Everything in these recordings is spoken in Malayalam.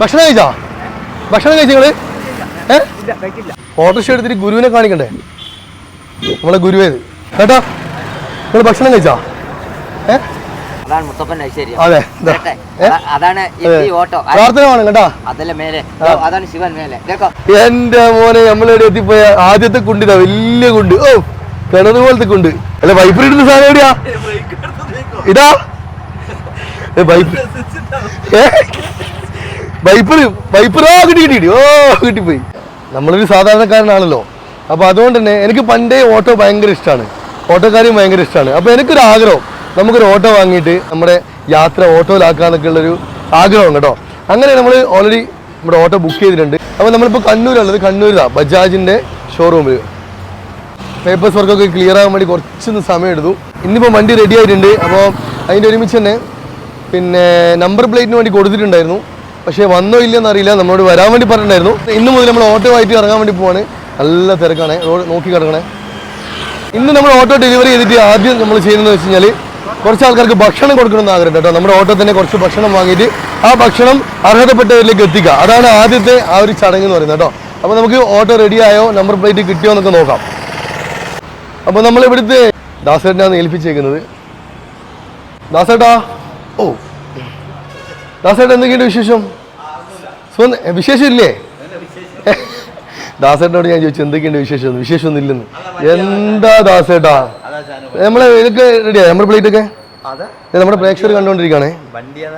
ഭക്ഷണം കഴിച്ചാ? ഭക്ഷണം കഴിച്ചു നിങ്ങൾ? ഓട്ടോറിക്ഷ എടുത്തിട്ട് ഗുരുവിനെ കാണിക്കണ്ടേ? നമ്മളെ ഗുരുവേത് കേട്ടോ? നിങ്ങൾ ഭക്ഷണം കഴിച്ചാ? അതാണ് മുത്തപ്പൻ ഐശ്വര്യം. അതെ അതാണ് ഈ ഓട്ടോ. കേട്ടോ? അതല്ല മേലെ. അതാണ് ശിവൻ മേലെ. എന്റെ മോനെ നമ്മളെവിടെ എത്തിപ്പോയ? ആദ്യത്തെ കുണ്ടിതാ വലിയ കുണ്ട്. ഓ കിണറ് പോലത്തെ കുണ്ട്. അല്ല വൈപ്പർ ഇടുന്ന സാധനം എവിടെയാ? ഇതാ. വൈപ്പ് ഏ? വൈപ്പർ വൈപ്പറാ കിട്ടി കിട്ടി. ഓ കിട്ടിപ്പോയി. നമ്മളൊരു സാധാരണക്കാരനാണല്ലോ. അപ്പൊ അതുകൊണ്ട് തന്നെ എനിക്ക് പണ്ടേ ഓട്ടോ ഭയങ്കര ഇഷ്ടമാണ് ഓട്ടോക്കാരെയും ഭയങ്കര ഇഷ്ടമാണ് അപ്പൊ എനിക്കൊരു ആഗ്രഹം. നമുക്കൊരു ഓട്ടോ വാങ്ങിയിട്ട് നമ്മുടെ യാത്ര ഓട്ടോയിലാക്കാന്നൊക്കെ ഉള്ളൊരു ആഗ്രഹം കേട്ടോ. അങ്ങനെ നമ്മൾ ഓൾറെഡി നമ്മുടെ ഓട്ടോ ബുക്ക് ചെയ്തിട്ടുണ്ട്. അപ്പോൾ നമ്മളിപ്പോൾ കണ്ണൂരുള്ളത് കണ്ണൂരിലാണ് ബജാജിന്റെ ഷോറൂമിൽ പേപ്പേഴ്സ് വർക്കൊക്കെ ക്ലിയർ ആകാൻ വേണ്ടി കുറച്ചൊന്ന് സമയം എടുത്തു ഇന്നിപ്പോൾ വണ്ടി റെഡി ആയിട്ടുണ്ട്. അപ്പോൾ അതിന്റെ ഒരുമിച്ച് തന്നെ പിന്നെ നമ്പർ പ്ലേറ്റിന് വേണ്ടി കൊടുത്തിട്ടുണ്ടായിരുന്നു. പക്ഷേ വന്നോ ഇല്ലെന്ന് അറിയില്ല. നമ്മളോട് വരാൻ വേണ്ടി പറഞ്ഞിട്ടുണ്ടായിരുന്നു. ഇന്ന് മുതൽ നമ്മൾ ഓട്ടോ ആയിട്ട് ഇറങ്ങാൻ വേണ്ടി പോവാണ്. നല്ല തിരക്കാണ്. റോഡ് നോക്കി കിടക്കണേ. ഇന്ന് നമ്മൾ ഓട്ടോ ഡെലിവറി ചെയ്തിട്ട് ആദ്യം നമ്മൾ ചെയ്യുന്നതെന്ന് വെച്ച് കഴിഞ്ഞാൽ കുറച്ച് ആൾക്കാർക്ക് ഭക്ഷണം കൊടുക്കണമെന്ന് ആഗ്രഹം കേട്ടോ. നമ്മുടെ ഓട്ടോ തന്നെ കുറച്ച് ഭക്ഷണം വാങ്ങിയിട്ട് ആ ഭക്ഷണം അർഹതപ്പെട്ടവരിലേക്ക് എത്തിക്കുക. അതാണ് ആദ്യത്തെ ആ ഒരു ചടങ്ങ് എന്ന് പറയുന്നത് കേട്ടോ. അപ്പോൾ നമുക്ക് ഓട്ടോ റെഡിയായോ നമ്പർ പ്ലേറ്റ് കിട്ടിയോ എന്നൊക്കെ നോക്കാം. അപ്പോൾ നമ്മൾ ഇവിടുത്തെ ഏൽപ്പിച്ചേക്കുന്നത്. ദാസേട്ടാ? ഓ. ദാസേട്ടൻ എന്തൊക്കെയുണ്ട് വിശേഷം? വിശേഷം ഇല്ലേ ദാസേട്ടനോട് ഞാൻ ചോദിച്ചു എന്തൊക്കെയുണ്ട് വിശേഷം? വിശേഷമൊന്നും ഇല്ലെന്ന് എന്താ ദാസേട്ടാ? നമ്മളെ ഇതൊക്കെ റെഡിയാ നമ്മുടെ പ്ലേറ്റ് ഒക്കെ? നമ്മുടെ പ്രേക്ഷകർ കണ്ടുകൊണ്ടിരിക്കുകയാണേ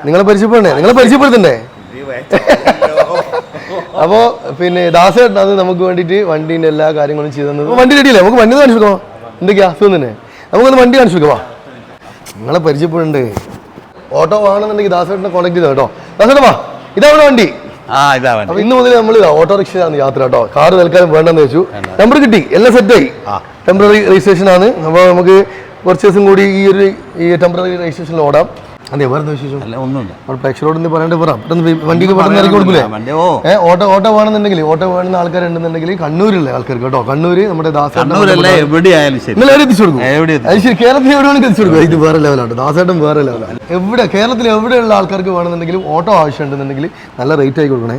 നിങ്ങളെ പരിചയപ്പെടണേ നിങ്ങളെ പരിചയപ്പെടുത്തണ്ടേ? അപ്പോ പിന്നെ ദാസേട്ടൻ അത് നമുക്ക് വേണ്ടിയിട്ട് വണ്ടീന്റെ എല്ലാ കാര്യങ്ങളും ചെയ്തു തന്നത്. വണ്ടി റെഡിയല്ലേ നമുക്ക് വണ്ടി കാണിച്ചു കൊടുക്കാം. എന്തൊക്കെയാ? സുഖം തന്നെ. നമുക്കൊന്ന് വണ്ടി കാണിച്ചു വാ. നിങ്ങളെ പരിചയപ്പെടണ്ടേ ഓട്ടോ വാങ്ങണമെന്നുണ്ടെങ്കിൽ ദാസേട്ടനെ കോൺടാക്ട് ചെയ്തോ കേട്ടോ. ദാസേട്ടൻ വാ. ഇതാണ് വണ്ടി. ആ ഇതാ വണ്ടി. അപ്പൊ ഇന്ന് മുതൽ നമ്മൾ ഓട്ടോറിക്ഷയാണ് യാത്ര കേട്ടോ. കാർ തൽക്കാലം വേണ്ടെന്ന് വെച്ചു. നമ്പർ കിട്ടി. എല്ലാം സെറ്റായി. ടെമ്പററി രജിസ്ട്രേഷൻ ആണ്. അപ്പോൾ നമുക്ക് കുറച്ച് ദിവസം കൂടി ഈ ഒരു ഈ ടെമ്പററി രജിസ്ട്രേഷനിൽ ഓടാം. അതെ വേറെ വിശേഷം? അല്ല ഒന്നുമില്ല. അപ്പോൾ പ്രേക്ഷകരോട് ഇന്ന് പറയേണ്ടി പറ വണ്ടിക്ക് പെട്ടെന്ന് ഇറക്കി കൊടുക്കൂലേ വണ്ടി ഓ. ഏ ഓട്ടോ ഓട്ടോ വേണമെന്നുണ്ടെങ്കിൽ ഓട്ടോ വേണമെന്ന ആൾക്കാരുണ്ടെന്നുണ്ടെങ്കിൽ കണ്ണൂരിലുള്ള ആൾക്കാർക്ക് കേട്ടോ. കണ്ണൂര് നമ്മുടെ ദാസേട്ടൻ കണ്ണൂരല്ല എവിടെയായാലും ശരി. എവിടെ എത്തിച്ചു കൊടുക്കും? അത് ശരി കേരളത്തിൽ എവിടെയാണ് എത്തിച്ചു കൊടുക്കും. ഇത് വേറെ ലെവലാണ് ദാസേട്ടൻ വേറെ ലെവലാണ് എവിടെ കേരളത്തിൽ എവിടെയുള്ള ആൾക്കാർക്ക് വേണമെന്നുണ്ടെങ്കിലും ഓട്ടോ ആവശ്യമുണ്ടെന്നുണ്ടെങ്കിൽ നല്ല റേറ്റ് ആയി കൊടുക്കണേ.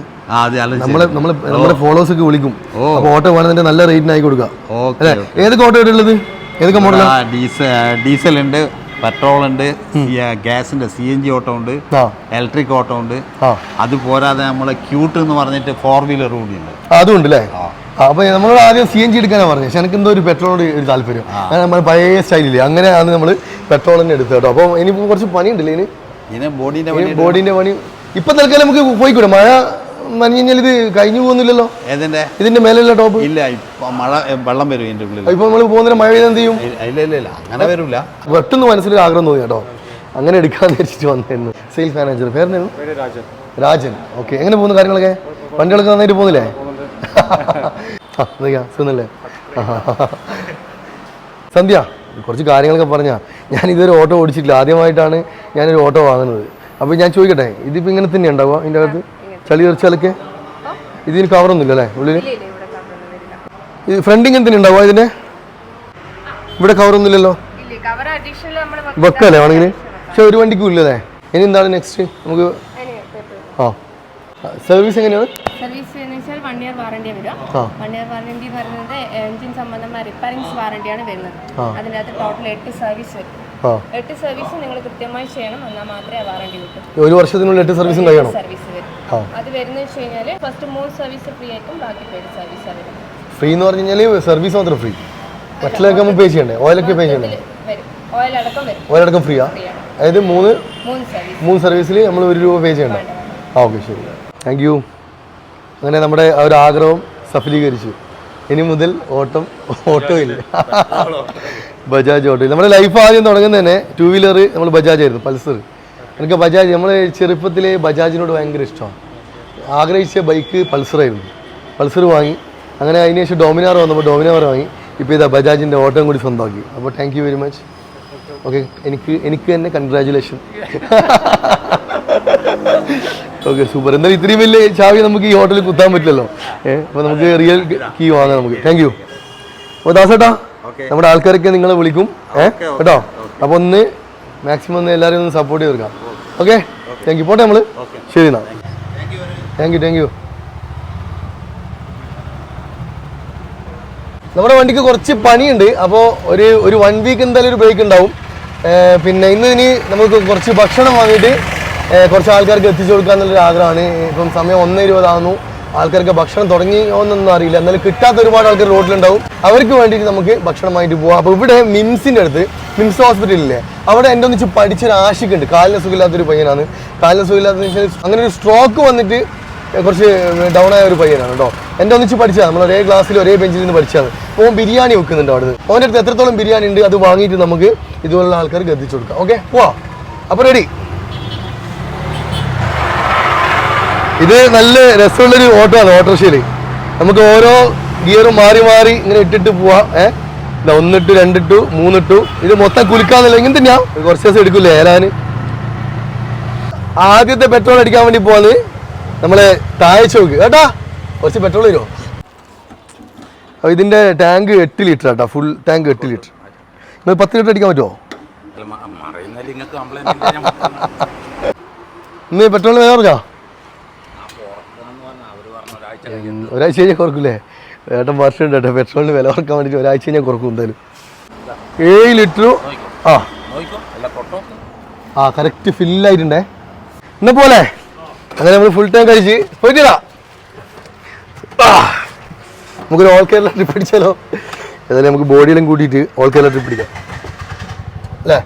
നമ്മളെ നമ്മളെ നമ്മുടെ ഫോളോവേഴ്സ് ഒക്കെ വിളിക്കും. ഓ. അപ്പൊ ഓട്ടോ വേണമെന്നുണ്ടെങ്കിൽ നല്ല റേറ്റിനായി കൊടുക്കുക. ഏതൊക്കെ ഓട്ടോ ഉള്ളത് ഏതൊക്കെ മോഡലാണ് ഡീസൽ ഉണ്ട് പെട്രോൾ ഉണ്ട് ഗ്യാസിന്റെ സി എൻ ജി ഓട്ടോ ഉണ്ട് ഇലക്ട്രിക് ഓട്ടോ ഉണ്ട് അത് പോരാതെ നമ്മളെ ക്യൂട്ട് എന്ന് പറഞ്ഞിട്ട് ഫോർ വീലർ കൂടി ഉണ്ട്. അതുണ്ട് അല്ലേ. അപ്പൊ നമ്മളോട് ആദ്യം സി എൻ ജി എടുക്കാനാണ് പറഞ്ഞത്. പക്ഷെ എനിക്ക് എന്തോ ഒരു പെട്രോളോട് ഒരു താല്പര്യം. നമ്മുടെ നമ്മൾ പഴയ സ്റ്റൈലില്ലേ? അങ്ങനെയാണ് നമ്മൾ പെട്രോൾ തന്നെ എടുത്തത് കേട്ടോ. അപ്പോൾ ഇനിയിപ്പോൾ കുറച്ച് പണിയുണ്ടല്ലേ ഇനി? ബോഡിന്റെ ബോഡിന്റെ പണി ബോഡീന്റെ പണി. ഇപ്പൊ തൽക്കാലം നമുക്ക് പോയിക്കൂടെ? മഴ കഴിഞ്ഞാൽ ഇത് കഴിഞ്ഞു പോകുന്നില്ലല്ലോ? ഏതിന്റെ? ഇതിന്റെ മേലെയുള്ള ടോപ്പ്? ഇല്ല ഇപ്പൊ മഴ വെള്ളം വരും ഇതിന്റെ ഉള്ളിൽ ഇപ്പൊ നമ്മൾ പോകുന്നതിന് മഴ പെയ്ത് എന്ത് ചെയ്യും? ഇല്ല ഇല്ല ഇല്ല, ഇല്ല അങ്ങനെ വരില്ല പെട്ടെന്ന് മനസ്സിൽ ആഗ്രഹം തോന്നി കേട്ടോ. അങ്ങനെ എടുക്കാന്ന് വെച്ചിട്ട് വന്നായിരുന്നു സെയിൽസ് മാനേജർ പേരെന്നായിരുന്നു രാജൻ. രാജൻ. ഓക്കെ എങ്ങനെ പോകുന്നു കാര്യങ്ങളൊക്കെ? വണ്ടികളൊക്കെ നന്നായിട്ട് പോകുന്നില്ലേ? സുഖന്നല്ലേ സന്ധ്യ കുറച്ച് കാര്യങ്ങളൊക്കെ പറഞ്ഞാ. ഞാൻ ഇതുവരെ ഓട്ടോ ഓടിച്ചിട്ടില്ല. ആദ്യമായിട്ടാണ് ഞാനൊരു ഓട്ടോ വാങ്ങുന്നത്. അപ്പോൾ ഞാൻ ചോദിക്കട്ടെ ഇതിപ്പോൾ ഇങ്ങനെ തന്നെ ഉണ്ടാവുക ഇതിന്റെ അകത്ത്? ചളി തെറിച്ചാലൊക്കെ ഇതിന് കവറൊന്നുമില്ല അല്ലേ? ഉള്ളിൽ ഇത് ഫ്രണ്ടിങ് എന്തിനുണ്ടാവോ ഇതിന്? ഉണ്ടാവുക ഇതിന്റെ ഇവിടെ കവറൊന്നുമില്ലല്ലോ വെക്കല്ലേ വേണമെങ്കിൽ പക്ഷെ ഒരു വണ്ടിക്കും ഇല്ലല്ലേ ഇനി എന്താണ് നെക്സ്റ്റ് നമുക്ക് ആ. സർവീസ് എങ്ങനെയാണ്? സർവീസ് എന്ന് വെച്ചാൽ വൺ ഇയർ വാറണ്ടി വരും. വൺ ഇയർ വാറണ്ടി പറയുന്നത് എഞ്ചിൻ സംബന്ധമായ റിപ്പയറിംഗ്സ് വാറണ്ടിയാണ് വരുന്നത്. അതിനകത്ത് ടോട്ടൽ എട്ട് സർവീസ് വരും. എട്ട് സർവീസ് നിങ്ങൾ കൃത്യമായി ചെയ്യണം എന്നാൽ മാത്രമേ വാറണ്ടി കിട്ടൂ. ഒരു വർഷത്തിനുള്ളിൽ എട്ട് സർവീസ് സർവീസ്. അത് വരുന്ന വെച്ച് കഴിഞ്ഞാൽ ഫസ്റ്റ് മൂന്ന് സർവീസ് ഫ്രീ ആയിട്ടും ബാക്കി പേര് സർവീസ് വരും ഫ്രീ എന്ന് പറഞ്ഞു കഴിഞ്ഞാൽ സർവീസ് മാത്രം ഫ്രീ മറ്റുള്ളതൊക്കെ നമ്മൾ പേ ചെയ്യണ്ടേ ഓയിലൊക്കെ പേ ചെയ്യണ്ടേ? വരും. ഓയിൽ അടക്കം വരും. ഓയിലടക്കം ഫ്രീയാ ഫ്രീ ആണ്. അതായത് മൂന്ന് മൂന്ന് സർവീസ് മൂന്ന് സർവീസിൽ നമ്മൾ ഒരു രൂപ പേ ചെയ്യണ്ട? ആ ഓക്കെ ശരി. താങ്ക് യു അങ്ങനെ നമ്മുടെ ആ ഒരു ആഗ്രഹം സഫലീകരിച്ചു. ഇനി മുതൽ ഓട്ടം ഓട്ടോ ഇല്ല. ബജാജ് ഓട്ടോ ഇല്ല. നമ്മുടെ ലൈഫ് ആദ്യം തുടങ്ങുന്നത് തന്നെ ടൂ വീലർ നമ്മൾ ബജാജ് ആയിരുന്നു പൾസർ. എനിക്ക് ബജാജ് നമ്മൾ ചെറുപ്പത്തിൽ ബജാജിനോട് ഭയങ്കര ഇഷ്ടമാണ്. ആഗ്രഹിച്ച ബൈക്ക് പൾസറായിരുന്നു. പൾസർ വാങ്ങി. അങ്ങനെ അതിന് ശേഷം ഡോമിനാർ വന്നപ്പോൾ ഡോമിനാർ വാങ്ങി. ഇപ്പോൾ ഇതാ ബജാജിന്റെ ഓട്ടം കൂടി സ്വന്തമാക്കി. അപ്പോൾ thank you very much okay എനിക്ക് എനിക്ക് തന്നെ കൺഗ്രാചുലേഷൻ ഓക്കെ സൂപ്പർ എന്തായാലും ഇത്രയും വലിയ ചാവി നമുക്ക് ഈ ഹോട്ടലിൽ കുത്താൻ പറ്റില്ലല്ലോ. ഏഹ് അപ്പോൾ നമുക്ക് റിയൽ കീ വാങ്ങാം നമുക്ക്. താങ്ക് യു അപ്പോൾ ദാസേട്ടാ നമ്മുടെ ആൾക്കാരൊക്കെ നിങ്ങളെ വിളിക്കും. ഏഹ് കേട്ടോ? അപ്പോൾ ഒന്ന് മാക്സിമം ഒന്ന് എല്ലാവരും ഒന്ന് സപ്പോർട്ട് ചെയ്ത് കൊടുക്കാം. ഓക്കെ? താങ്ക് യു പോട്ടെ നമ്മൾ ശരി എന്നാ. താങ്ക് യു താങ്ക് യു നമ്മുടെ വണ്ടിക്ക് കുറച്ച് പണിയുണ്ട്. അപ്പോൾ ഒരു ഒരു വൺ വീക്ക് എന്തായാലും ഒരു ബ്രേക്ക് ഉണ്ടാവും. പിന്നെ ഇന്ന് ഇനി നമുക്ക് കുറച്ച് ഭക്ഷണം വാങ്ങിയിട്ട് കുറച്ച് ആൾക്കാർക്ക് എത്തിച്ചു കൊടുക്കുക എന്നുള്ളൊരു ആഗ്രഹമാണ്. ഇപ്പം സമയം ഒന്ന് ഇരുപതാകുന്നു ആൾക്കാർക്ക് ഭക്ഷണം തുടങ്ങിയോന്നൊന്നും അറിയില്ല. എന്നാലും കിട്ടാത്ത ഒരുപാട് ആൾക്കാർ റോഡിലുണ്ടാവും. അവർക്ക് വേണ്ടിയിട്ട് നമുക്ക് ഭക്ഷണമായിട്ട് പോവാം. അപ്പോൾ ഇവിടെ മിംസിന്റെ അടുത്ത് മിംസ് ഹോസ്പിറ്റലില്ലേ? അവിടെ എന്റെ ഒന്നിച്ച് പഠിച്ചൊരു ആശിക്കുണ്ട്. കാലിന് സുഖമില്ലാത്തൊരു പയ്യനാണ്. കാലിന് സുഖമില്ലാത്ത അങ്ങനെ ഒരു സ്ട്രോക്ക് വന്നിട്ട് കുറച്ച് ഡൗൺ ആയ ഒരു പയ്യനാണ് കേട്ടോ. എന്റെ ഒന്നിച്ച് പഠിച്ചതാണ്. നമ്മൾ ഒരേ ക്ലാസ്സിൽ ഒരേ ബെഞ്ചിൽ നിന്ന് പഠിച്ചതാണ്. ഓൻ ബിരിയാണി വെക്കുന്നുണ്ട് അവിടെ നിന്ന് ഓന്റെ അടുത്ത് എത്രത്തോളം ബിരിയാണി ഉണ്ട് അത് വാങ്ങിയിട്ട് നമുക്ക് ഇതുപോലുള്ള ആൾക്കാർ എത്തിച്ചു കൊടുക്കാം. ഓക്കെ പോവാം. അപ്പോൾ റെഡി ഇത് നല്ല രസമുള്ളൊരു ഓട്ടോ ആണ് ഓട്ടോറിക്ഷയിൽ നമുക്ക് ഓരോ ഗിയറും മാറി മാറി ഇങ്ങനെ ഇട്ടിട്ട് പോവാം. ഏഹ് ഇതാ ഒന്നിട്ടു രണ്ടിട്ടു മൂന്നിട്ടു. ഇത് മൊത്തം കുലുക്കാന്നല്ല ഇങ്ങനെ തന്നെയാ. കുറച്ച് ദിവസം എടുക്കൂലേ ഏലാന്. ആദ്യത്തെ പെട്രോൾ അടിക്കാൻ വേണ്ടി പോവാന്ന് നമ്മളെ താഴെ ചോക്ക്. കേട്ടാ? കുറച്ച് പെട്രോൾ തരുമോ അപ്പോൾ ഇതിന്റെ ടാങ്ക് എട്ട് ലിറ്റർ കേട്ടോ ഫുൾ ടാങ്ക് എട്ട് ലിറ്റർ നിങ്ങൾ പത്ത് ലിറ്റർ അടിക്കാൻ പറ്റുമോ ഇന്ന് പെട്രോൾ വേറെ കുറഞ്ഞോ? ഒരാഴ്ച കഴിഞ്ഞാൽ കുറക്കില്ലേ ഏട്ടൻ വർഷം ഉണ്ട് കേട്ടോ. പെട്രോളിന് വില കുറയ്ക്കാൻ വേണ്ടിയിട്ട് ഒരാഴ്ച കഴിഞ്ഞാൽ കുറക്കും എന്തായാലും. ഏഴ് ലിറ്റർ ആ. ആ കറക്റ്റ് ഫില്ലായിട്ടുണ്ടേ എന്നാ പോലെ? അങ്ങനെ നമ്മൾ ഫുൾ ടൈം കഴിച്ച് പോയിട്ടാ നമുക്കൊരു ഓൾ കേരള ട്രിപ്പ് അടിച്ചാലോ ഏതായാലും നമുക്ക് ബോഡിയിലും കൂട്ടിയിട്ട് ഓൾ കേരള ട്രിപ്പ് പിടിക്കാം. അല്ലേ?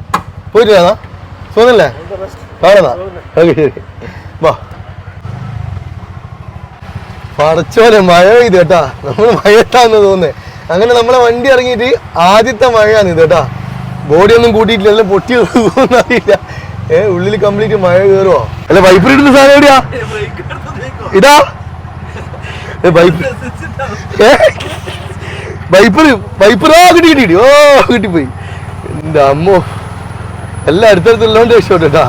പോയിട്ടില്ല എന്നാ. തോന്നല്ലേ കാണുന്ന ഓക്കെ ശരി വാ പടച്ചോനെ മഴ പെയ്ത് കേട്ടാ. നമ്മൾ മഴത്താന്ന് തോന്നുന്നേ. അങ്ങനെ നമ്മളെ വണ്ടി ഇറങ്ങിയിട്ട് ആദ്യത്തെ മഴയാണ് ഇത് കേട്ടാ. ബോഡി ഒന്നും കൂട്ടിയിട്ടില്ല എല്ലാം പൊട്ടി അറിയില്ല ഏ ഉള്ളിൽ കംപ്ലീറ്റ് മഴ കയറുവോ അല്ല വൈപ്പർ ഇടുന്ന സാധനം എവിടെയാ? ഇതാ. ഏ, വൈപ്പ് ഏ? വൈപ്പർ വൈപ്പറോ കിട്ടി കിട്ടി. ഓ കിട്ടിപ്പോയി. എന്റെ അമ്മോ. എല്ലാം അടുത്തടുത്തുള്ളതുകൊണ്ട് രക്ഷപ്പെട്ടു കേട്ടാ.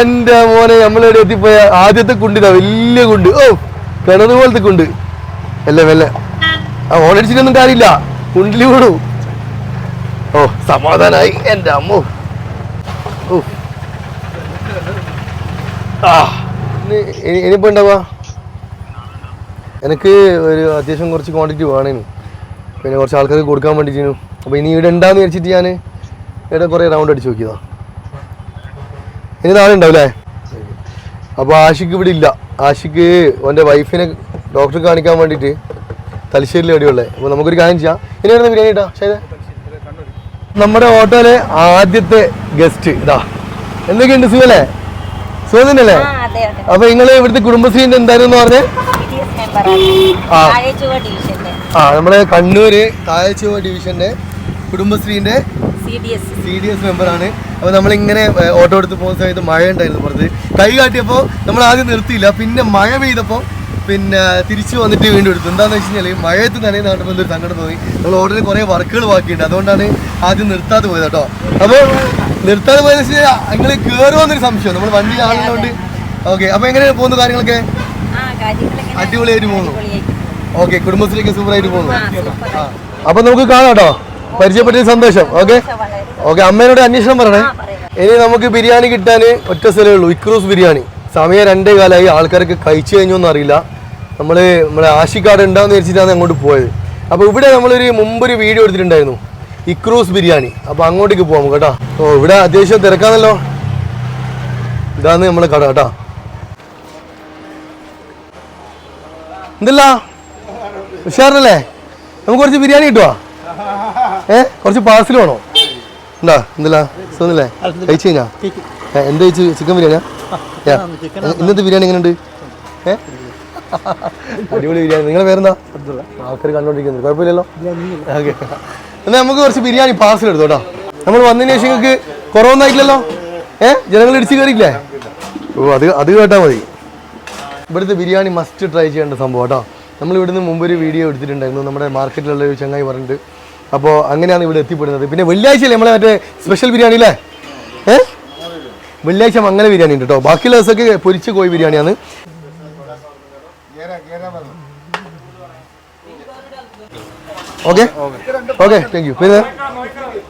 എന്റെ മോനെ നമ്മളെവിടെ എത്തിപ്പോയ ആദ്യത്തെ കുണ്ടിതാ വലിയ കുണ്ട്. ഓ കിണറ് പോലത്തെ കുണ്ട് അല്ലേ മെല്ലെ. ആ ഓണടിച്ചിട്ടൊന്നും കാര്യമില്ല. കുണ്ടിൽ വിടൂ ഓ സമാധാനായി. എന്റെ അമ്മോ. ഓ. ആ ഇനി ഇനി- ഇനിയിപ്പോ ഉണ്ടാവാ എനിക്ക് ഒരു അത്യാവശ്യം കുറച്ച് ക്വാണ്ടിറ്റി വേണേനു. പിന്നെ കുറച്ച് ആൾക്കാർക്ക് കൊടുക്കാൻ വേണ്ടിയിട്ടു അപ്പോൾ ഇനി ഇവിടെ ഉണ്ടാന്ന് വിചാരിച്ചിട്ട് ഞാൻ ഇവിടെ കുറേ റൗണ്ട് അടിച്ച് നോക്കിയതാ. ഇനി നാളെ ഉണ്ടാവില്ലേ അപ്പോൾ ആഷിക്ക് ഇവിടെ ഇല്ല. ആഷിക്ക് ഓന്റെ വൈഫിനെ ഡോക്ടറെ കാണിക്കാൻ വേണ്ടിയിട്ട് തലശ്ശേരിയിൽ എവിടെയുള്ളേ? അപ്പോൾ നമുക്കൊരു കാര്യം ചെയ്യാം. ഇനി വരുന്ന ബിരിയാണി കേട്ടോ ശരി നമ്മുടെ ഓട്ടോയിലെ ആദ്യത്തെ ഗസ്റ്റ് ഇതാ. എന്തൊക്കെയുണ്ട്? സുഖല്ലേ? സുഖം തന്നെയല്ലേ? അപ്പൊ നിങ്ങൾ ഇവിടുത്തെ കുടുംബശ്രീന്റെ എന്തായിരുന്നു പറഞ്ഞേ? ആ. നമ്മുടെ കണ്ണൂര് താഴച്ചുവ ഡിവിഷന്റെ കുടുംബശ്രീന്റെ സി ഡി എസ് മെമ്പറാണ് അപ്പോൾ നമ്മളിങ്ങനെ ഓട്ടോ എടുത്ത് പോകുന്ന സമയത്ത് മഴ ഉണ്ടായിരുന്നു പുറത്ത്. കൈ കാട്ടിയപ്പോൾ നമ്മൾ ആദ്യം നിർത്തിയില്ല. പിന്നെ മഴ പെയ്തപ്പോൾ പിന്നെ തിരിച്ചു വന്നിട്ട് വീണ്ടും എടുത്തു. എന്താണെന്ന് വെച്ച് കഴിഞ്ഞാൽ മഴയത്ത് തന്നെ നാട്ടിൽ എന്തൊരു സങ്കടം തോന്നി. നമ്മൾ ഓർഡറിൽ കുറേ വർക്കുകൾ ബാക്കിയുണ്ട്. അതുകൊണ്ടാണ് ആദ്യം നിർത്താതെ പോയത് കേട്ടോ. അപ്പോൾ നിർത്താതെ പോയെന്ന് വെച്ച് കഴിഞ്ഞാൽ നിങ്ങൾ കയറുമെന്നൊരു സംശയം. നമ്മൾ വണ്ടി ആളുള്ളതുകൊണ്ട്. ഓക്കെ അപ്പോൾ എങ്ങനെയാണ് പോകുന്ന കാര്യങ്ങളൊക്കെ? അടിപൊളിയായിട്ട് പോകുന്നു. ഓക്കെ കുടുംബശ്രീക്ക് സൂപ്പറായിട്ട് പോകുന്നു. ആ. അപ്പൊ നമുക്ക് കാണാം കേട്ടോ. പരിചയപ്പെട്ട സന്തോഷം. ഓക്കെ? ഓക്കെ അമ്മേനോട് അന്വേഷണം പറയണേ. ഇനി നമുക്ക് ബിരിയാണി കിട്ടാൻ ഒറ്റ സ്ഥലമേ ഉള്ളൂ ഇക്രൂസ് ബിരിയാണി. സമയം രണ്ടേ കാലമായി ആൾക്കാർക്ക് കഴിച്ചു കഴിഞ്ഞൊന്നും അറിയില്ല നമ്മൾ നമ്മുടെ ആശിക്കാട് ഉണ്ടാവുന്ന വിചാരിച്ചിട്ടാണ് അങ്ങോട്ട് പോയത്. അപ്പോൾ ഇവിടെ നമ്മളൊരു മുമ്പൊരു വീഡിയോ എടുത്തിട്ടുണ്ടായിരുന്നു ഇക്രൂസ് ബിരിയാണി. അപ്പോൾ അങ്ങോട്ടേക്ക് പോകാം കേട്ടോ. ഓ ഇവിടെ അത്യാവശ്യം തിരക്കാണല്ലോ. ഇതാണ് നമ്മളെ കട കേട്ടോ. എന്തല്ല ഉഷാറിനല്ലേ? നമുക്ക് കുറച്ച് ബിരിയാണി കിട്ടുവാ? ഏ കുറച്ച് പാർസൽ വേണോ? എന്താ എന്തല്ല സുഖമില്ലേ കഴിച്ചു കഴിഞ്ഞാ? എന്ത് കഴിച്ചു? ചിക്കൻ ബിരിയാണിയാ? ഇന്നത്തെ ബിരിയാണി എങ്ങനെയുണ്ട് ഏ? അടിപൊളി ബിരിയാണി. നിങ്ങളെ പേരെന്താ? ആൾക്കാർ കണ്ടോണ്ടിരിക്കുന്നത് കുഴപ്പമില്ലല്ലോ? ഓക്കെ. എന്നാൽ നമുക്ക് കുറച്ച് ബിരിയാണി പാർസൽ എടുത്തു കേട്ടോ നമ്മൾ വന്നതിന് ശേഷം നിങ്ങൾക്ക് കുറവൊന്നും ആയിട്ടില്ലല്ലോ? ഏ? ജനങ്ങൾ ഇടിച്ച് കയറിയില്ലേ ഓ അത് അത് കേട്ടാൽ മതി. ഇവിടുത്തെ ബിരിയാണി മസ്റ്റ് ട്രൈ ചെയ്യേണ്ട സംഭവം കേട്ടോ നമ്മൾ ഇവിടുന്ന് മുമ്പ് ഒരു വീഡിയോ എടുത്തിട്ടുണ്ടായിരുന്നു. നമ്മുടെ മാർക്കറ്റിലുള്ള ഒരു ചങ്ങായി പറഞ്ഞിട്ട് അപ്പോൾ അങ്ങനെയാണ് ഇവിടെ എത്തിപ്പെടുന്നത്. പിന്നെ വെള്ളിയാഴ്ച നമ്മളെ മറ്റേ സ്പെഷ്യൽ ബിരിയാണി അല്ലേ ഏ? വെള്ളിയാഴ്ച മംഗല ബിരിയാണി ഉണ്ട് കേട്ടോ ബാക്കിയുള്ള ദിവസമൊക്കെ പൊരിച്ച കോഴി ബിരിയാണിയാണ് ഓക്കെ? ഓക്കെ താങ്ക് യു പിന്നെ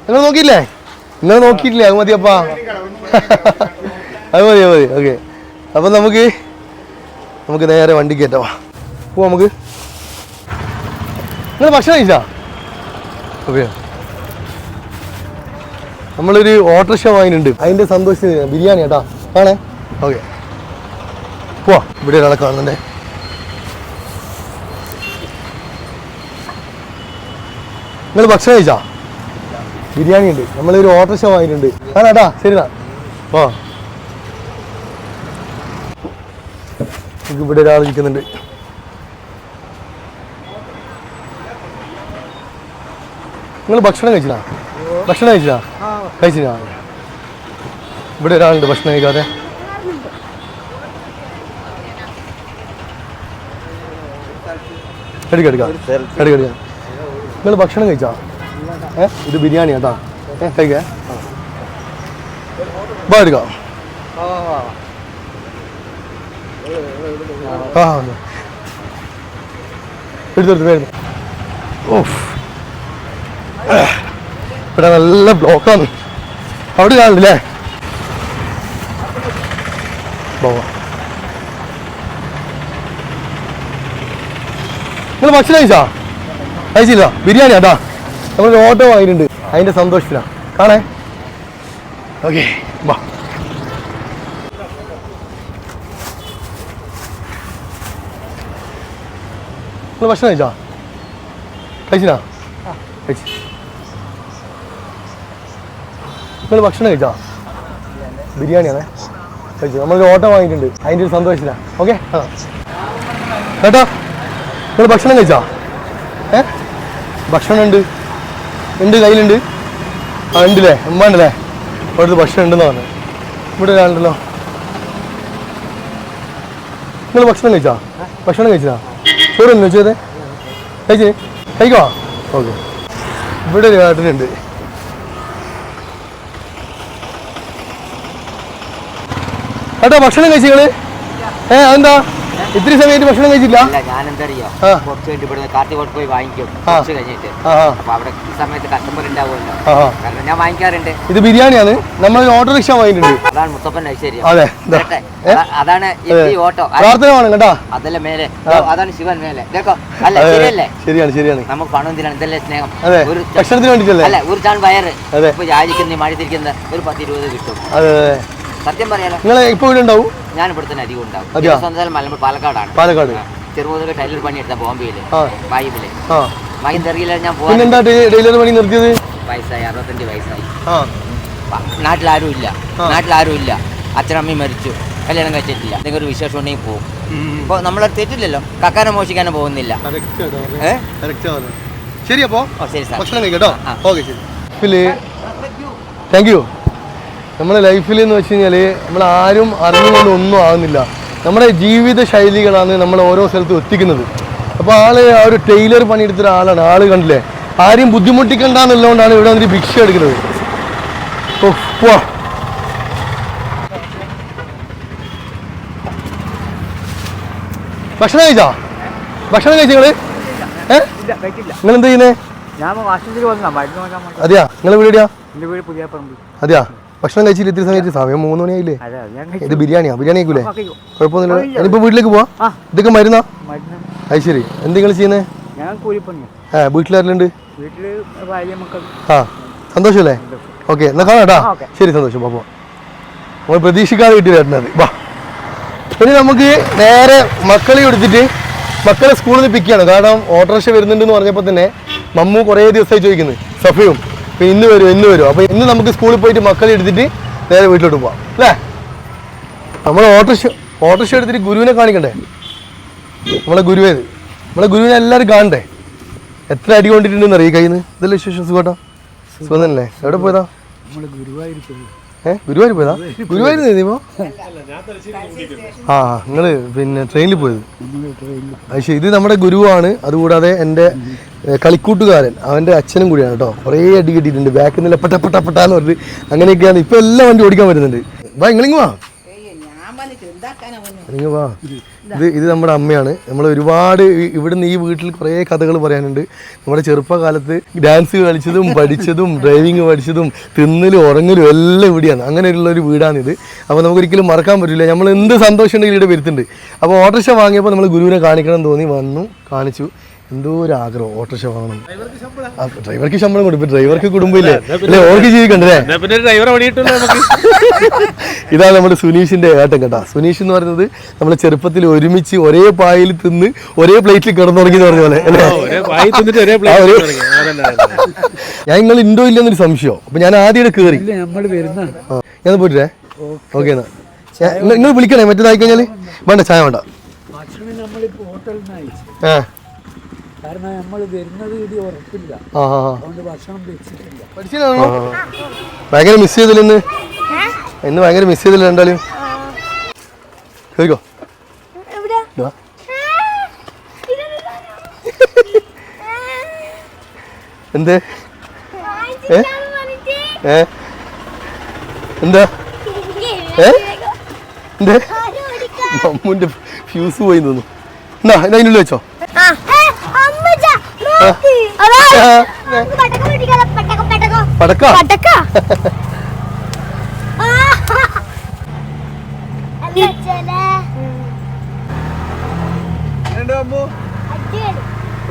നിങ്ങൾ നോക്കിയില്ലേ? നിങ്ങൾ നോക്കിയിട്ടില്ലേ? അത് മതിയപ്പാ അത് മതി അത് മതി. ഓക്കെ. അപ്പം നമുക്ക് നമുക്ക് നേരെ വണ്ടി കയറ്റാം. പോവാം നമുക്ക്. നിങ്ങൾ ഭക്ഷണം കഴിച്ചാ? ഓക്കെ നമ്മളൊരു ഓട്ടോറിക്ഷ വാങ്ങിയിട്ടുണ്ട്. അതിന്റെ സന്തോഷത്തിന് ബിരിയാണി കേട്ടോ. ആണേ? ഓക്കെ. പോവാ. ഇവിടെ ഒരാളെ കാണുന്നുണ്ടേ. നിങ്ങൾ ഭക്ഷണം കഴിച്ചാ? ബിരിയാണി ഉണ്ട്. നമ്മളൊരു ഓട്ടോറിക്ഷ വാങ്ങിയിട്ടുണ്ട്. ആണാട്ടാ ശരിടാ നമുക്ക് ഇവിടെ ഒരാൾ ഇരിക്കുന്നുണ്ട്. നിങ്ങൾ ഭക്ഷണം കഴിച്ചില്ല? ഭക്ഷണം കഴിച്ചില്ല? കഴിച്ചില്ല. ഇവിടെ ഒരാളുണ്ട് ഭക്ഷണം കഴിക്കാതെ. എടുക്ക എടുക്കാം. എടുക്ക എടുക്കാം. നിങ്ങൾ ഭക്ഷണം കഴിച്ചാ? ഏ? ഇത് ബിരിയാണി കേട്ടാ ഏ കഴിക്കേ. ബാ എടുക്കാം. ആ അതെ. എടുത്തു എടുത്തു വരുന്നു ഓഫ് ഇവിടെ നല്ല ബ്ലോക്കാണ് അവിടെ കാണില്ലേ പോവാ. നിങ്ങൾ ഭക്ഷണം കഴിച്ചാ? കഴിച്ചില്ല. ബിരിയാണി അതാ. നമ്മൾ ഓട്ടോ വാങ്ങിയിട്ടുണ്ട്. അതിന്റെ സന്തോഷത്തിലാണ് കാണേ. ഓക്കെ വാ. നിങ്ങൾ ഭക്ഷണം കഴിച്ചാ? കഴിച്ചില്ല? കഴിച്ചു. നിങ്ങൾ ഭക്ഷണം കഴിച്ചാ? ബിരിയാണിയാണേ. കഴിച്ചു? നമ്മളൊരു ഓട്ടോ വാങ്ങിയിട്ടുണ്ട്. അതിന്റെ ഒരു സന്തോഷത്തില. ഓക്കെ? ആ. കേട്ടോ? നിങ്ങൾ ഭക്ഷണം കഴിച്ചാ? ഏ? ഭക്ഷണം ഉണ്ട് ഉണ്ട് കയ്യിലുണ്ട്. ആ ഉണ്ടല്ലേ? ഉമ്മ ഉണ്ടല്ലേ അവിടുത്തെ ഭക്ഷണം ഉണ്ടെന്ന് പറഞ്ഞു. ഇവിടെ ഒരാളുണ്ടല്ലോ. നിങ്ങൾ ഭക്ഷണം കഴിച്ചാ? ഭക്ഷണം കഴിച്ചതാ? ചോറൊന്നും ചോദിച്ചത് കഴിച്ചേ? കഴിക്കോ? ഓക്കെ. ഇവിടെ ഒരു ഏട്ടനുണ്ട് ഏട്ടാ ഭക്ഷണം കഴിച്ചു ഏ അതെന്താ? ഇത്ര സമയത്ത് ഭക്ഷണം കഴിച്ചില്ല. കുറച്ച് പോയി വാങ്ങിക്കും. ആ. കുറച്ച് കഴിഞ്ഞിട്ട്. ആ ആ. അപ്പൊ അവിടെ ഈ സമയത്ത് കസ്റ്റമർ ഉണ്ടാവുമല്ലോ. ആ ആ. കാരണം ഞാൻ വാങ്ങിക്കാറുണ്ട്. ഇത് ബിരിയാണിയാണ്. നമ്മൾ ഓട്ടോറിക്ഷ വാങ്ങിയിട്ടുണ്ട്. അതാണ് മുത്തപ്പൻ ഐശ്വര്യം അതെ. കേട്ടെ? അതാണ് ഈ ഓട്ടോ. വേണം അതല്ല മേലെ. അതാണ് ശിവൻ മേലെ. അല്ല. ശരിയല്ലേ? ശരിയാണ് ശരിയാണ്. നമുക്ക് പണം എന്തിനാണ് ഇതല്ലേ സ്നേഹം? ഒരു ഭക്ഷണത്തിന് വേണ്ടിട്ടല്ലേ? അല്ല ഒരു ചാൺ വയറ്. ഇപ്പൊ യാചിക്കുന്ന മഴ തിരിക്കുന്ന ഒരു പത്ത് ഇരുപത് കിട്ടും അതെ. സത്യം പറയാലോ നിങ്ങൾ ഇപ്പോൾ ഇവിടെ ഉണ്ടാവും? ഞാൻ ഇവിടെ തന്നെ അധികം ഉണ്ടാവും സ്വന്തം മലമ്പുഴ പാലക്കാടാണ്. പാലക്കാട്. ചെറുമുതൽ ടൈലർ പണി എടുത്ത ബോംബെയിൽ വായുവിൽ. ആ. വായുന്തറിയില്ല ഞാൻ പിന്നെന്താ ഡെയിലർ പണി നിർത്തിയത്? വയസ്സായി അറുപത്തഞ്ച് വയസ്സായി. നാട്ടിലാരും ഇല്ല. നാട്ടിലാരും ഇല്ല. അച്ഛനമ്മയും മരിച്ചു. കല്യാണം കഴിച്ചിട്ടില്ല. എന്തെങ്കിലും ഒരു വിശേഷം ഉണ്ടെങ്കിൽ പോകും അപ്പോൾ നമ്മളത് തെറ്റില്ലല്ലോ. കക്കാനെ മോഷിക്കാനും പോകുന്നില്ല. ശരി അപ്പോ. ഓ ശരി സാർ. ഭക്ഷണം കഴിക്കട്ടോ ആ. ഓക്കെ ശരി. താങ്ക് യു നമ്മുടെ ലൈഫിൽ എന്ന് വെച്ച് കഴിഞ്ഞാൽ നമ്മൾ ആരും അറിഞ്ഞുകൊണ്ട് ഒന്നും ആകുന്നില്ല നമ്മുടെ ജീവിത ശൈലികളാണ് നമ്മൾ ഓരോ സ്ഥലത്തും എത്തിക്കുന്നത്. അപ്പോൾ ആൾ ആ ഒരു ടൈലർ പണിയെടുത്ത ഒരാളാണ് ആൾ കണ്ടില്ലേ? ആരും ബുദ്ധിമുട്ടിക്കണ്ടെന്നുള്ളതുകൊണ്ടാണ് ഇവിടെ വന്നിട്ട് ഭിക്ഷ എടുക്കുന്നത്. ഭക്ഷണം കഴിച്ചാ? ഭക്ഷണം കഴിച്ചു നിങ്ങൾ? നിങ്ങൾ എന്താ ചെയ്യുന്നേ? അതെയാ? നിങ്ങൾ വീട് പറമ്പ് അതെയാ? ഭക്ഷണം കഴിച്ചില്ല ഇത്തിരി സമയത്ത്. സമയം മൂന്ന് മണിയായില്ലേ? ഇത് ബിരിയാണിയാ? ബിരിയാണി കഴിക്കൂലേ. കുഴപ്പമൊന്നുമില്ല. ഇനിയിപ്പോ വീട്ടിലേക്ക് പോവാ? ഇതൊക്കെ മരുന്നാ? അത് ശരി. എന്തെങ്കിലും ചെയ്യുന്നേ? ആ വീട്ടിലാരിലുണ്ട് ആ സന്തോഷമല്ലേ ഓക്കെ എന്നാ കാണാട്ടാ. ശരി സന്തോഷം. പാപ്പോ നമ്മൾ പ്രതീക്ഷിക്കാതെ കിട്ടി വരുന്നത് വാ. ഇനി നമുക്ക് നേരെ മക്കളെ എടുത്തിട്ട് മക്കളെ സ്കൂളിൽ നിന്ന് പിക്ക് ചെയ്യണം. കാരണം ഓട്ടോറിക്ഷ വരുന്നുണ്ടെന്ന് പറഞ്ഞപ്പോൾ തന്നെ മമ്മു കുറേ ദിവസമായി ചോദിക്കുന്നത് സഫയും പിന്നെ ഇന്ന് വരും ഇന്ന് വരും. അപ്പോൾ ഇന്ന് നമുക്ക് സ്കൂളിൽ പോയിട്ട് മക്കളെ എടുത്തിട്ട് നേരെ വീട്ടിലോട്ട് പോവാം. അല്ലേ? നമ്മൾ ഓട്ടോറിക്ഷ ഓട്ടോറിക്ഷ എടുത്തിട്ട് ഗുരുവിനെ കാണിക്കണ്ടേ? നമ്മളെ ഗുരുവേത് നമ്മളെ ഗുരുവിനെ എല്ലാവരും കാണണ്ടേ? എത്ര അടി കൊണ്ടിട്ടുണ്ടെന്ന് അറിയാം കയ്യിൽ നിന്ന് ഇതല്ലേ വിശേഷം? സുഖട്ടോ സുഖം തന്നെ എവിടെ പോയതാ? ഗുരുവായൂർ പോയതാ? ഗുരുവായൂർ നീപ്പോ ആ നിങ്ങൾ പിന്നെ ട്രെയിനിൽ പോയത്. പക്ഷേ ഇത് നമ്മുടെ ഗുരുവാണ്. അതുകൂടാതെ എന്റെ കളിക്കൂട്ടുകാരൻ. അവന്റെ അച്ഛനും കൂടിയാണ് കേട്ടോ. കുറേ അടി കിട്ടിയിട്ടുണ്ട്. ബാക്കിൽ നിന്ന് പെട്ട പെട്ട പെട്ടാന്ന് പറഞ്ഞിട്ട് അങ്ങനെയൊക്കെയാണ്. ഇപ്പൊ എല്ലാം വണ്ടി ഓടിക്കാൻ വരുന്നുണ്ട് വാ നിങ്ങളിങ്ങ് വാ. നിങ്ങൾ വാ. ഇത് ഇത് നമ്മുടെ അമ്മയാണ്. നമ്മൾ ഒരുപാട് ഇവിടുന്ന് ഈ വീട്ടിൽ കുറേ കഥകൾ പറയാനുണ്ട്. നമ്മുടെ ചെറുപ്പകാലത്ത് ഡാൻസ് കളിച്ചതും പഠിച്ചതും ഡ്രൈവിംഗ് പഠിച്ചതും തിന്നലും ഉറങ്ങലും എല്ലാം ഇവിടെയാണ്. അങ്ങനെയുള്ള ഒരു വീടാണിത്. അപ്പോൾ നമുക്കൊരിക്കലും മറക്കാൻ പറ്റില്ല. നമ്മൾ എന്ത് സന്തോഷം ഉണ്ടെങ്കിലും ഇവിടെ വരുത്തുന്നുണ്ട് അപ്പോൾ ഓട്ടോറിക്ഷ വാങ്ങിയപ്പോൾ നമ്മൾ ഗുരുവിനെ കാണിക്കണം തോന്നി. വന്നു കാണിച്ചു. എന്തോ ഒരു ആഗ്രഹം ഓട്ടോറിക്ഷ വാങ്ങണം ആ, ഡ്രൈവർക്ക് ശമ്പളം കൊടുക്കും ഡ്രൈവർക്ക് കുടുംബമില്ലേ? അല്ലേ ഓർക്ക് ജീവിക്കണ്ടേ? ഇതാണ് നമ്മുടെ സുനീഷിന്റെ ഏട്ടൻ കേട്ടാ. സുനീഷ് എന്ന് പറയുന്നത് നമ്മൾ ചെറുപ്പത്തിൽ ഒരുമിച്ച് ഒരേ പായയിൽ തിന്ന് ഒരേ പ്ലേറ്റിൽ കിടന്നുറങ്ങി എന്ന് പറഞ്ഞ പോലെ. ഞാൻ നിങ്ങൾ ഉണ്ടോ ഇല്ലെന്നൊരു സംശയം. അപ്പൊ ഞാൻ ആദ്യം കേറി. ഞാൻ പോയിട്ടേ ഓക്കെ. എന്നാ. നിങ്ങൾ വിളിക്കണേ മറ്റേതായി കഴിഞ്ഞാൽ വേണ്ട ചായ വേണ്ട. ആ. കാരണം നമ്മൾ വരുന്നത് ഇടി ഉറപ്പില്ല. അതുകൊണ്ട് ഭക്ഷണം വെച്ചിട്ടില്ല. ഭയങ്കര മിസ് ചെയ്തില്ല ഇന്ന്? ഇന്ന് ഭയങ്കര മിസ് ചെയ്തില്ല രണ്ടാലും കേൾക്കോ എന്ത്? ഏ? ഏ? എന്താ? ഏ? എന്തേ? മമ്മൂന്റെ ഫ്യൂസ് പോയി തോന്നുന്നു. എന്നാ എന്നാ അതിനുള്ളിൽ വെച്ചോ. പടക്ക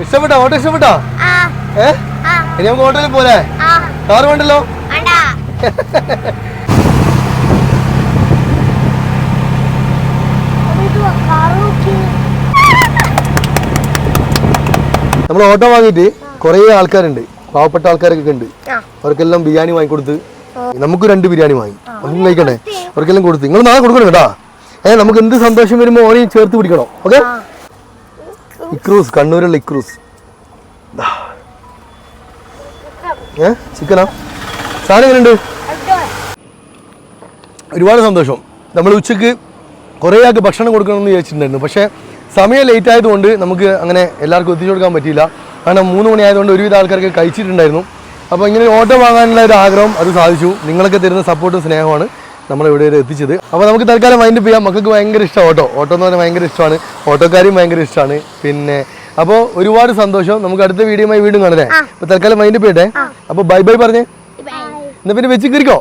ഇഷ്ടപ്പെട്ടോ? ഓട്ടോ ഇഷ്ടപ്പെട്ടോ? ഏ? ഇനി നമുക്ക് ഓട്ടോയിൽ പോലെ കാർ വേണ്ടല്ലോ? നമ്മൾ ഓട്ടോ വാങ്ങിയിട്ട് കുറേ ആൾക്കാരുണ്ട്. പാവപ്പെട്ട ആൾക്കാരൊക്കെ ഉണ്ട്. അവർക്കെല്ലാം ബിരിയാണി വാങ്ങിക്കൊടുത്ത് നമുക്ക് രണ്ട് ബിരിയാണി വാങ്ങി. നമുക്ക് കഴിക്കണേ അവർക്കെല്ലാം കൊടുത്ത്. നിങ്ങൾ നാളെ കൊടുക്കണം കേട്ടാ. ഏ നമുക്ക് എന്ത് സന്തോഷം വരുമ്പോൾ ഓനെ ചേർത്ത് പിടിക്കണം. ഓക്കെ? ഇക്രൂസ് കണ്ണൂരുള്ള ഇക്രൂസ്. ഏ ചിക്കനാ? സാധനം എങ്ങനെയുണ്ട്? ഒരുപാട് സന്തോഷം. നമ്മൾ ഉച്ചയ്ക്ക് കുറേ ആൾക്ക് ഭക്ഷണം കൊടുക്കണമെന്ന് വിചാരിച്ചിട്ടുണ്ടായിരുന്നു. പക്ഷേ സമയം ലേറ്റ് ആയതുകൊണ്ട് നമുക്ക് അങ്ങനെ എല്ലാവർക്കും എത്തിച്ചു കൊടുക്കാൻ പറ്റിയില്ല. കാരണം മൂന്ന് മണി ആയതുകൊണ്ട് ഒരുവിധ ആൾക്കാർക്ക് കഴിച്ചിട്ടുണ്ടായിരുന്നു. അപ്പോൾ ഇങ്ങനെ ഓട്ടോ വാങ്ങാനുള്ള ഒരു ആഗ്രഹം അത് സാധിച്ചു. നിങ്ങളൊക്കെ തരുന്ന സപ്പോർട്ടും സ്നേഹമാണ് നമ്മളിവിടെ വരെ എത്തിച്ചത്. അപ്പോൾ നമുക്ക് തൽക്കാലം വൈൻഡ് ചെയ്യാം. മക്കൾക്ക് ഭയങ്കര ഇഷ്ടം ഓട്ടോ. ഓട്ടോ എന്ന് പറഞ്ഞാൽ ഭയങ്കര ഇഷ്ടമാണ് ഓട്ടോക്കാരും ഭയങ്കര ഇഷ്ടമാണ് പിന്നെ അപ്പോൾ ഒരുപാട് സന്തോഷം. നമുക്ക് അടുത്ത വീഡിയോയുമായി വീണ്ടും കാണല്ലേ അപ്പോൾ തൽക്കാലം വൈൻഡ് ചെയ്യട്ടെ. അപ്പോൾ ബൈ ബൈ പറഞ്ഞേ. എന്നാ പിന്നെ വെച്ച് കയറിക്കോ.